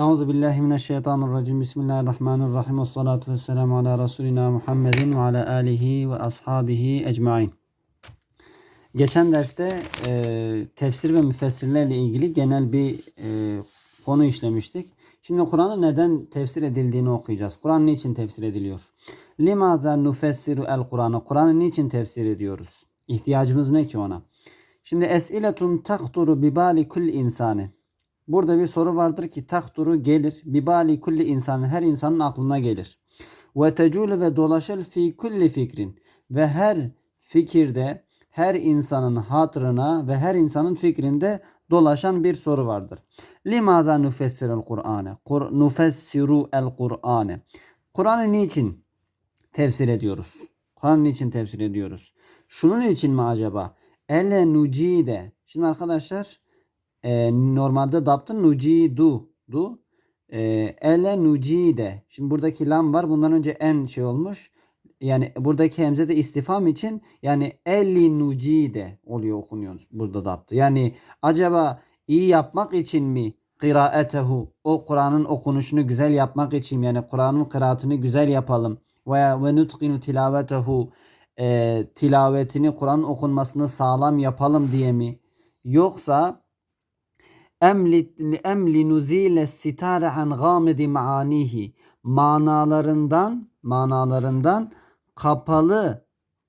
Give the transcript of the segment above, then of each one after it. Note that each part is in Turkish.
Euzu billahi mineşşeytanirracim. Bismillahirrahmanirrahim. Ve salatu vesselamu ala Resulina Muhammedin ve ala alihi ve ashabihi ecmain. Geçen derste e, tefsir ve müfessirlerle ilgili genel bir e, konu işlemiştik. Şimdi Kur'an'ın neden tefsir edildiğini okuyacağız. Kur'an niçin tefsir ediliyor? Limaza nufessiru el Kur'an'ı? Kur'an'ı niçin tefsir ediyoruz? İhtiyacımız ne ki ona? Şimdi esiletun tahturu bibali kulli insani. Burada bir soru vardır ki tahturu gelir. Bibali kulli insanın her insanın aklına gelir. Ve tecule ve dolaşır fi kulli fikrin. Ve her fikirde her insanın hatırına ve her insanın fikrinde dolaşan bir soru vardır. Limaza nufessirul Kur'an'ı? Kur, nufessiru el Kur'an'ı. Kur'an'ı niçin tefsir ediyoruz? Kur'an'ı niçin tefsir ediyoruz? Şunun için mi acaba? Ele nucide. Şimdi arkadaşlar e, normalde daptın nucidu du e, ele nucide. Şimdi buradaki lam var. Bundan önce en şey olmuş. Yani buradaki hemze de istifam için yani eli nucide oluyor okunuyor burada daptı. Yani acaba iyi yapmak için mi kıraatehu o Kur'an'ın okunuşunu güzel yapmak için yani Kur'an'ın kıraatını güzel yapalım veya ve nutkinu tilavetehu e, tilavetini Kur'an okunmasını sağlam yapalım diye mi yoksa emli nuzile sitare an gamidi maanihi. Manalarından manalarından kapalı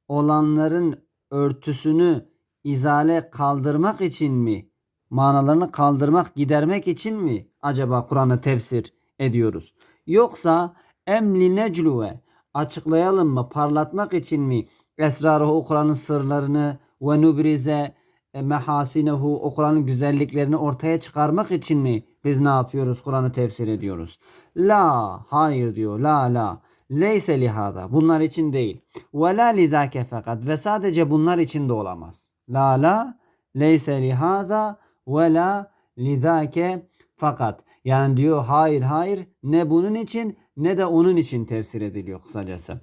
olanların örtüsünü izale kaldırmak için mi? Manalarını kaldırmak gidermek için mi acaba Kur'an'ı tefsir ediyoruz? Yoksa emli necluve açıklayalım mı parlatmak için mi? Esrarı Kur'an'ın sırlarını ve nubrize mehasinehu o Kur'an'ın güzelliklerini ortaya çıkarmak için mi biz ne yapıyoruz? Kur'an'ı tefsir ediyoruz. La hayır diyor. La la. Leyse lihada. Bunlar için değil. Ve la lidake fakat. Ve sadece bunlar için de olamaz. La la. Leyse lihaza. Ve la lidake fakat. Yani diyor hayır hayır ne bunun için ne de onun için tefsir ediliyor kısacası.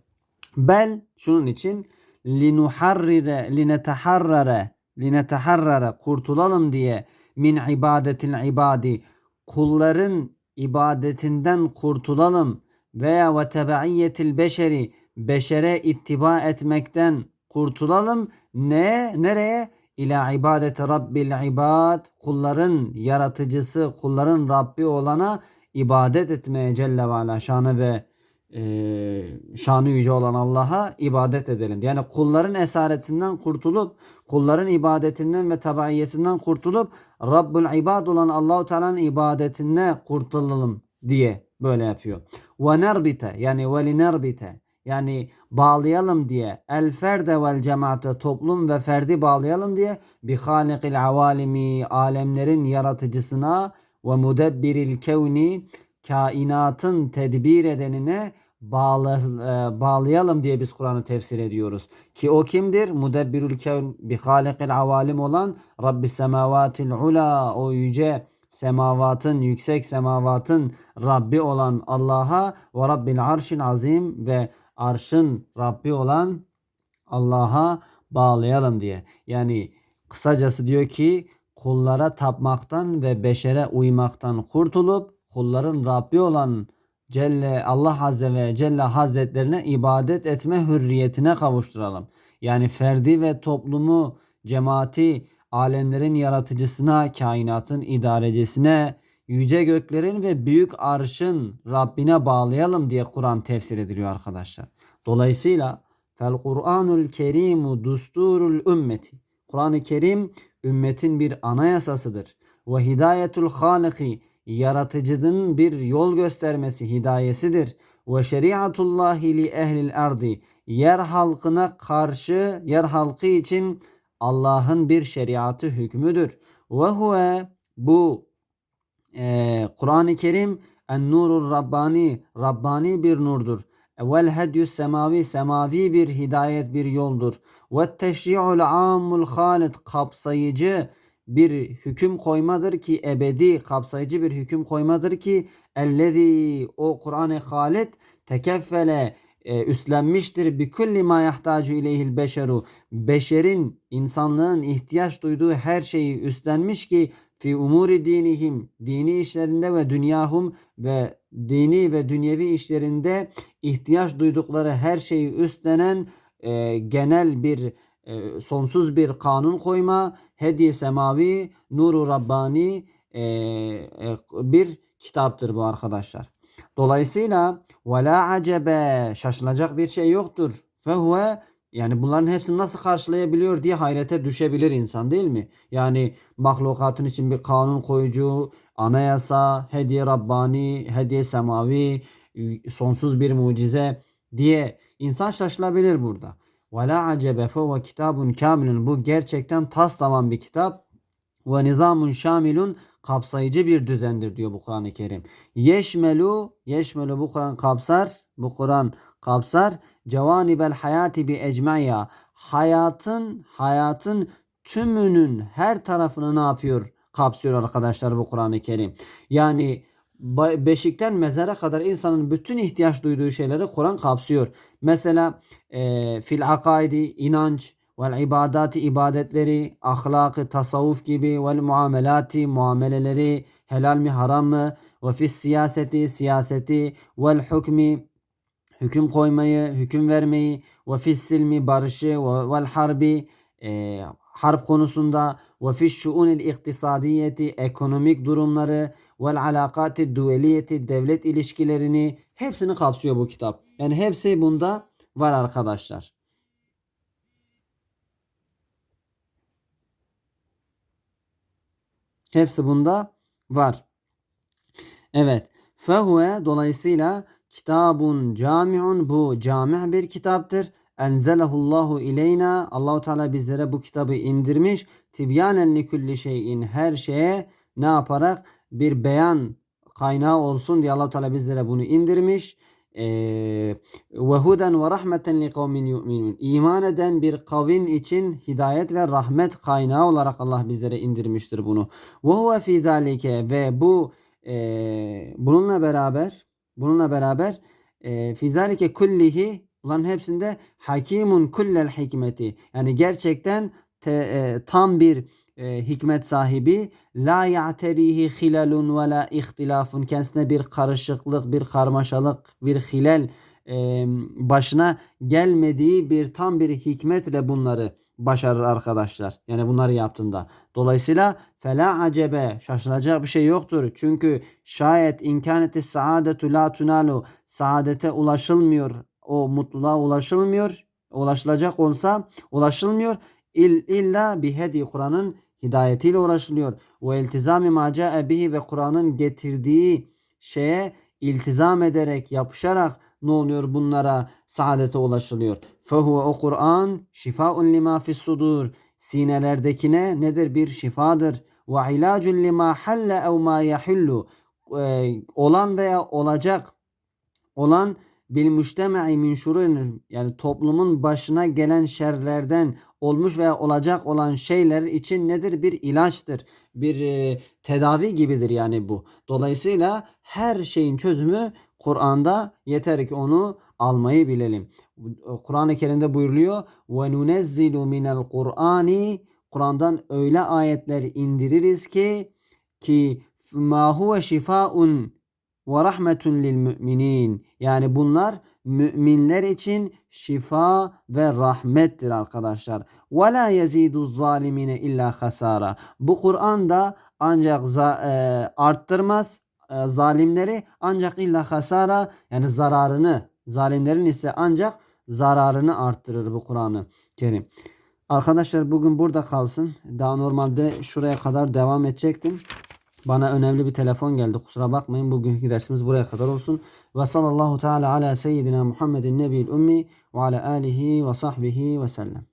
Bel şunun için linuharrire lineteharrare lineteharrara kurtulalım diye min ibadetil ibadi kulların ibadetinden kurtulalım veya ve tebaiyetil beşeri beşere ittiba etmekten kurtulalım. Ne? Nereye? İla ibadeti rabbil ibad kulların yaratıcısı kulların Rabbi olana ibadet etmeye Celle ve Ala şanı ve e, şanı yüce olan Allah'a ibadet edelim. Yani kulların esaretinden kurtulup kulların ibadetinden ve tabaiyetinden kurtulup Rabbul ibad olan Allahu Teala'nın ibadetine kurtulalım diye böyle yapıyor. Ve nerbite yani ve linerbite yani bağlayalım diye el ferde vel cemaate toplum ve ferdi bağlayalım diye bi halikil avalimi alemlerin yaratıcısına ve mudebbiril kevni kainatın tedbir edenine bağla, e, bağlayalım diye biz Kur'an'ı tefsir ediyoruz. Ki o kimdir? Mudebbirül kevn bi halikil avalim olan Rabbis semavatil ula o yüce semavatın yüksek semavatın Rabbi olan Allah'a ve Rabbil arşin azim ve arşın Rabbi olan Allah'a bağlayalım diye. Yani kısacası diyor ki kullara tapmaktan ve beşere uymaktan kurtulup kulların Rabbi olan Celle Allah Azze ve Celle Hazretlerine ibadet etme hürriyetine kavuşturalım. Yani ferdi ve toplumu, cemaati, alemlerin yaratıcısına, kainatın idarecisine, yüce göklerin ve büyük arşın Rabbine bağlayalım diye Kur'an tefsir ediliyor arkadaşlar. Dolayısıyla fel Kur'anul Kerimu dusturul ümmeti. Kur'an-ı Kerim ümmetin bir anayasasıdır. Ve hidayetul haliki yaratıcının bir yol göstermesi hidayesidir. Ve şeriatullahi li ehlil ardi yer halkına karşı yer halkı için Allah'ın bir şeriatı hükmüdür. Ve huve bu e, Kur'an-ı Kerim en nurur Rabbani Rabbani bir nurdur. Vel hedyü semavi semavi bir hidayet bir yoldur. Ve teşri'ul amul halit kapsayıcı bir hüküm koymadır ki ebedi kapsayıcı bir hüküm koymadır ki ellezî o Kur'an-ı Halit tekeffele e, üstlenmiştir. Bi kulli ma yahtacu ileyhil beşeru. Beşerin insanlığın ihtiyaç duyduğu her şeyi üstlenmiş ki fi umuri dinihim dini işlerinde ve dünyahum ve dini ve dünyevi işlerinde ihtiyaç duydukları her şeyi üstlenen e, genel bir e, sonsuz bir kanun koyma hediye semavi nuru rabbani e, e, bir kitaptır bu arkadaşlar. Dolayısıyla ve la acebe şaşılacak bir şey yoktur. Fehuve yani bunların hepsini nasıl karşılayabiliyor diye hayrete düşebilir insan değil mi? Yani mahlukatın için bir kanun koyucu, anayasa, hediye Rabbani, hediye semavi, sonsuz bir mucize diye insan şaşılabilir burada. Ve la acebe fehuve kitabun. Bu gerçekten tas tamam bir kitap. Ve nizamun şamilun kapsayıcı bir düzendir diyor bu Kur'an-ı Kerim. Yeşmelu, yeşmelu bu Kur'an kapsar, bu Kur'an kapsar. Cevanibel hayati bi ecmaya. Hayatın, hayatın tümünün her tarafını ne yapıyor? Kapsıyor arkadaşlar bu Kur'an-ı Kerim. Yani beşikten mezara kadar insanın bütün ihtiyaç duyduğu şeyleri Kur'an kapsıyor. Mesela e, fil akaidi inanç, vel ibadati ibadetleri, ahlakı, tasavvuf gibi vel muamelati muameleleri, helal mi haram mı? Ve fis siyaseti siyaseti vel hükmi hüküm koymayı, hüküm vermeyi ve fis silmi barışı ve vel harbi e, harp konusunda ve fiş şuunil iktisadiyeti ekonomik durumları vel alakati duveliyeti devlet ilişkilerini hepsini kapsıyor bu kitap. Yani hepsi bunda var arkadaşlar. Hepsi bunda var. Evet. Fehuve dolayısıyla kitabun camiun bu cami bir kitaptır. Enzelehullahu ileyna Allahu Teala bizlere bu kitabı indirmiş. Tibyanen li kulli şeyin her şeye ne yaparak bir beyan kaynağı olsun diye Allah Teala bizlere bunu indirmiş. Ee, ve huden ve rahmeten li kavmin yu'minun. İman eden bir kavim için hidayet ve rahmet kaynağı olarak Allah bizlere indirmiştir bunu. Ve huve fi zalike ve bu e, bununla beraber bununla beraber e, fi zalike kullihi bunların hepsinde hakimun kullel hikmeti yani gerçekten te, e, tam bir e, hikmet sahibi la ya'terihi hilalun ve la ihtilafun kendisine bir karışıklık, bir karmaşalık, bir hilal e, başına gelmediği bir tam bir hikmetle bunları başarır arkadaşlar. Yani bunları yaptığında. Dolayısıyla fela acebe şaşılacak bir şey yoktur. Çünkü şayet imkaneti saadetu la tunalu saadete ulaşılmıyor. O mutluluğa ulaşılmıyor. Ulaşılacak olsa ulaşılmıyor. İl, illa bihedi Kur'an'ın hidayetiyle uğraşılıyor. Ve iltizami ma ca'e bihi ve Kur'an'ın getirdiği şeye iltizam ederek, yapışarak ne oluyor bunlara saadete ulaşılıyor. Fehuve o Kur'an şifaun lima fis. Sinelerdekine nedir? Bir şifadır. Ve ilacun lima halle ev ma yahillu. Ee, olan veya olacak olan bil müştema'i min şurun yani toplumun başına gelen şerlerden olmuş veya olacak olan şeyler için nedir? Bir ilaçtır. Bir e, tedavi gibidir yani bu. Dolayısıyla her şeyin çözümü Kur'an'da yeter ki onu almayı bilelim. Kur'an-ı Kerim'de buyuruluyor ve nunezzilu minel Kur'ani Kur'an'dan öyle ayetler indiririz ki ki ma huve şifaun ve rahmetun lil müminin. Yani bunlar müminler için şifa ve rahmettir arkadaşlar. Ve la yezidu zalimine illa hasara. Bu Kur'an'da ancak e, arttırmaz e, zalimleri ancak illa hasara yani zararını zalimlerin ise ancak zararını arttırır bu Kur'an'ı Kerim. Arkadaşlar bugün burada kalsın. Daha normalde şuraya kadar devam edecektim. Bana önemli bir telefon geldi. Kusura bakmayın. Bugünkü dersimiz buraya kadar olsun. Ve sallallahu teala ala seyyidina Muhammedin nebil ummi ve ala alihi ve sahbihi ve sellem.